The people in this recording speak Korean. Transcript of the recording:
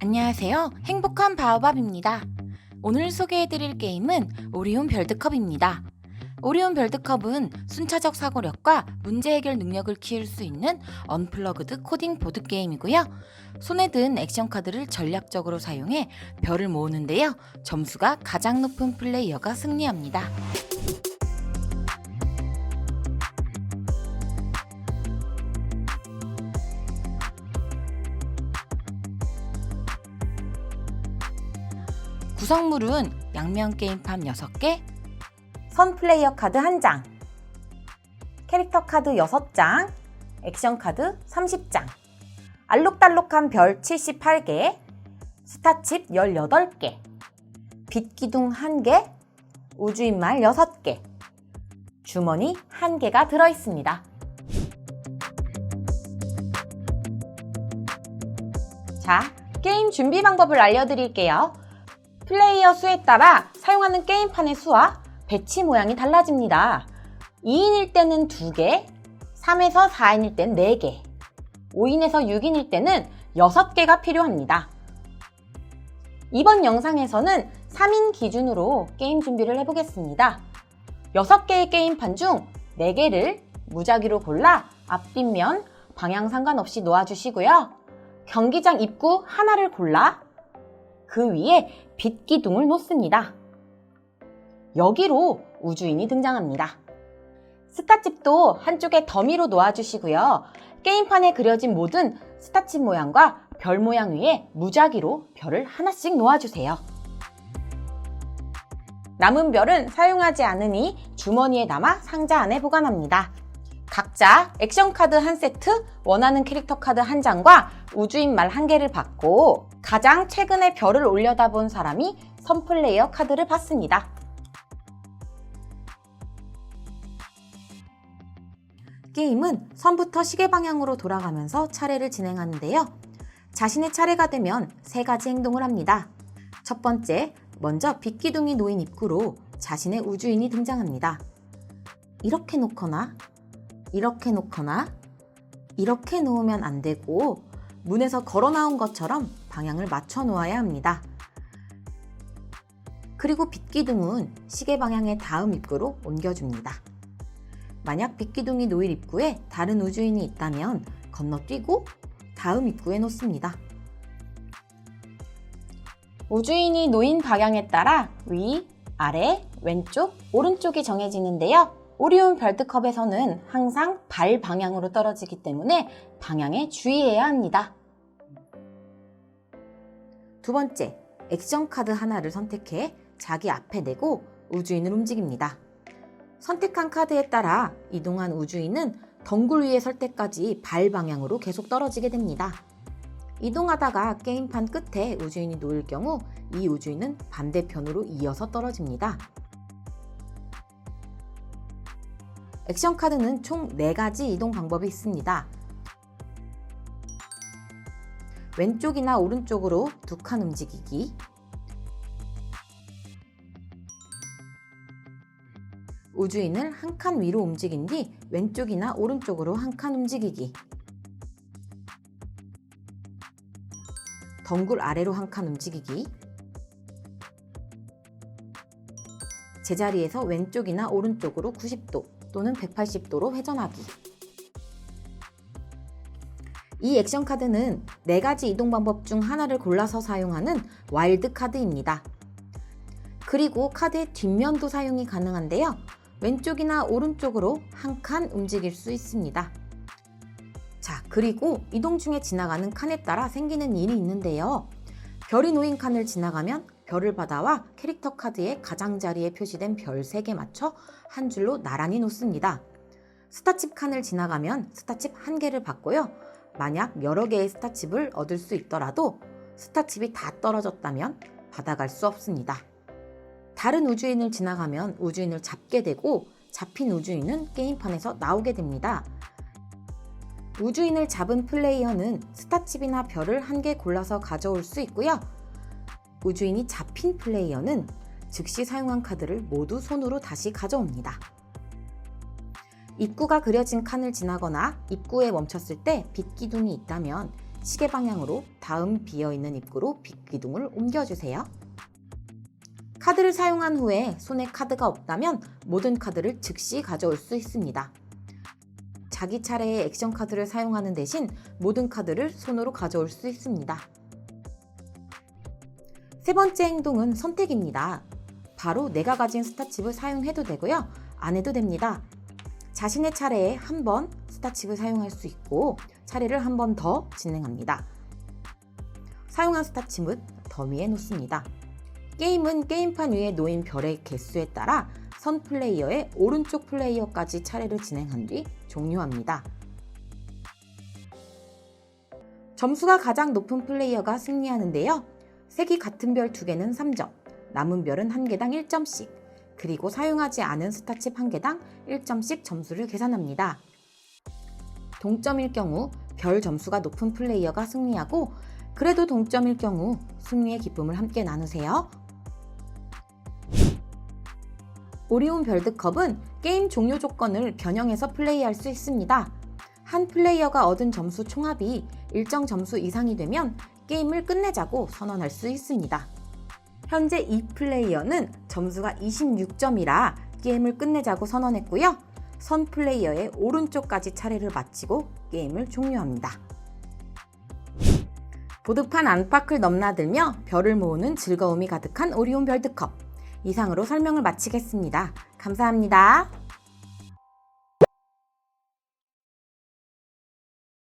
안녕하세요. 행복한 바오밥입니다. 오늘 소개해드릴 게임은 오리온 별드컵입니다. 오리온 별드컵은 순차적 사고력과 문제 해결 능력을 키울 수 있는 언플러그드 코딩 보드 게임이고요. 손에 든 액션 카드를 전략적으로 사용해 별을 모으는데요. 점수가 가장 높은 플레이어가 승리합니다. 구성물은 양면 게임판 6개, 선 플레이어 카드 1장, 캐릭터 카드 6장, 액션 카드 30장, 알록달록한 별 78개, 스타칩 18개, 빛기둥 1개, 우주인 말 6개, 주머니 1개가 들어있습니다. 자, 게임 준비 방법을 알려드릴게요. 플레이어 수에 따라 사용하는 게임판의 수와 배치 모양이 달라집니다. 2인일 때는 2개, 3에서 4인일 땐 4개, 5인에서 6인일 때는 6개가 필요합니다. 이번 영상에서는 3인 기준으로 게임 준비를 해보겠습니다. 6개의 게임판 중 4개를 무작위로 골라 앞뒷면 방향 상관없이 놓아주시고요. 경기장 입구 하나를 골라 그 위에 빛 기둥을 놓습니다. 여기로 우주인이 등장합니다. 스타칩도 한쪽에 더미로 놓아주시고요. 게임판에 그려진 모든 스타칩 모양과 별 모양 위에 무작위로 별을 하나씩 놓아주세요. 남은 별은 사용하지 않으니 주머니에 담아 상자 안에 보관합니다. 각자 액션 카드 한 세트, 원하는 캐릭터 카드 한 장과 우주인 말 한 개를 받고 가장 최근에 별을 올려다 본 사람이 선플레이어 카드를 받습니다. 게임은 선부터 시계 방향으로 돌아가면서 차례를 진행하는데요. 자신의 차례가 되면 세 가지 행동을 합니다. 첫 번째, 먼저 빛기둥이 놓인 입구로 자신의 우주인이 등장합니다. 이렇게 놓거나 이렇게 놓거나 이렇게 놓으면 안 되고 문에서 걸어 나온 것처럼 방향을 맞춰 놓아야 합니다. 그리고 빛기둥은 시계 방향의 다음 입구로 옮겨줍니다. 만약 빛기둥이 놓일 입구에 다른 우주인이 있다면 건너뛰고 다음 입구에 놓습니다. 우주인이 놓인 방향에 따라 위, 아래, 왼쪽, 오른쪽이 정해지는데요. 오리온 별드컵에서는 항상 발 방향으로 떨어지기 때문에 방향에 주의해야 합니다. 두 번째, 액션 카드 하나를 선택해 자기 앞에 내고 우주인을 움직입니다. 선택한 카드에 따라 이동한 우주인은 덩굴 위에 설 때까지 발 방향으로 계속 떨어지게 됩니다. 이동하다가 게임판 끝에 우주인이 놓일 경우 이 우주인은 반대편으로 이어서 떨어집니다. 액션 카드는 총 4가지 이동 방법이 있습니다. 왼쪽이나 오른쪽으로 두 칸 움직이기, 우주인을 한 칸 위로 움직인 뒤 왼쪽이나 오른쪽으로 한 칸 움직이기, 덩굴 아래로 한 칸 움직이기, 제자리에서 왼쪽이나 오른쪽으로 90도 또는 180도로 회전하기. 이 액션 카드는 4가지 이동 방법 중 하나를 골라서 사용하는 와일드 카드입니다. 그리고 카드의 뒷면도 사용이 가능한데요. 왼쪽이나 오른쪽으로 한 칸 움직일 수 있습니다. 자, 그리고 이동 중에 지나가는 칸에 따라 생기는 일이 있는데요. 별이 놓인 칸을 지나가면 별을 받아와 캐릭터 카드의 가장자리에 표시된 별 3개 맞춰 한 줄로 나란히 놓습니다. 스타칩 칸을 지나가면 스타칩 한 개를 받고요. 만약 여러 개의 스타칩을 얻을 수 있더라도 스타칩이 다 떨어졌다면 받아갈 수 없습니다. 다른 우주인을 지나가면 우주인을 잡게 되고 잡힌 우주인은 게임판에서 나오게 됩니다. 우주인을 잡은 플레이어는 스타칩이나 별을 한 개 골라서 가져올 수 있고요. 우주인이 잡힌 플레이어는 즉시 사용한 카드를 모두 손으로 다시 가져옵니다. 입구가 그려진 칸을 지나거나 입구에 멈췄을 때 빛기둥이 있다면 시계 방향으로 다음 비어있는 입구로 빗기둥을 옮겨주세요. 카드를 사용한 후에 손에 카드가 없다면 모든 카드를 즉시 가져올 수 있습니다. 자기 차례의 액션 카드를 사용하는 대신 모든 카드를 손으로 가져올 수 있습니다. 세 번째 행동은 선택입니다. 바로 내가 가진 스타칩을 사용해도 되고요. 안 해도 됩니다. 자신의 차례에 한 번 스타칩을 사용할 수 있고 차례를 한 번 더 진행합니다. 사용한 스타칩은 더미에 놓습니다. 게임은 게임판 위에 놓인 별의 개수에 따라 선 플레이어의 오른쪽 플레이어까지 차례를 진행한 뒤 종료합니다. 점수가 가장 높은 플레이어가 승리하는데요. 색이 같은 별 2개는 3점, 남은 별은 1개당 1점씩, 그리고 사용하지 않은 스타칩 1개당 1점씩 점수를 계산합니다. 동점일 경우 별 점수가 높은 플레이어가 승리하고 그래도 동점일 경우 승리의 기쁨을 함께 나누세요. 오리온 별드컵은 게임 종료 조건을 변형해서 플레이할 수 있습니다. 한 플레이어가 얻은 점수 총합이 일정 점수 이상이 되면 게임을 끝내자고 선언할 수 있습니다. 현재 이 플레이어는 점수가 26점이라 게임을 끝내자고 선언했고요. 선 플레이어의 오른쪽까지 차례를 마치고 게임을 종료합니다. 보드판 안팎을 넘나들며 별을 모으는 즐거움이 가득한 오리온 별드컵. 이상으로 설명을 마치겠습니다. 감사합니다.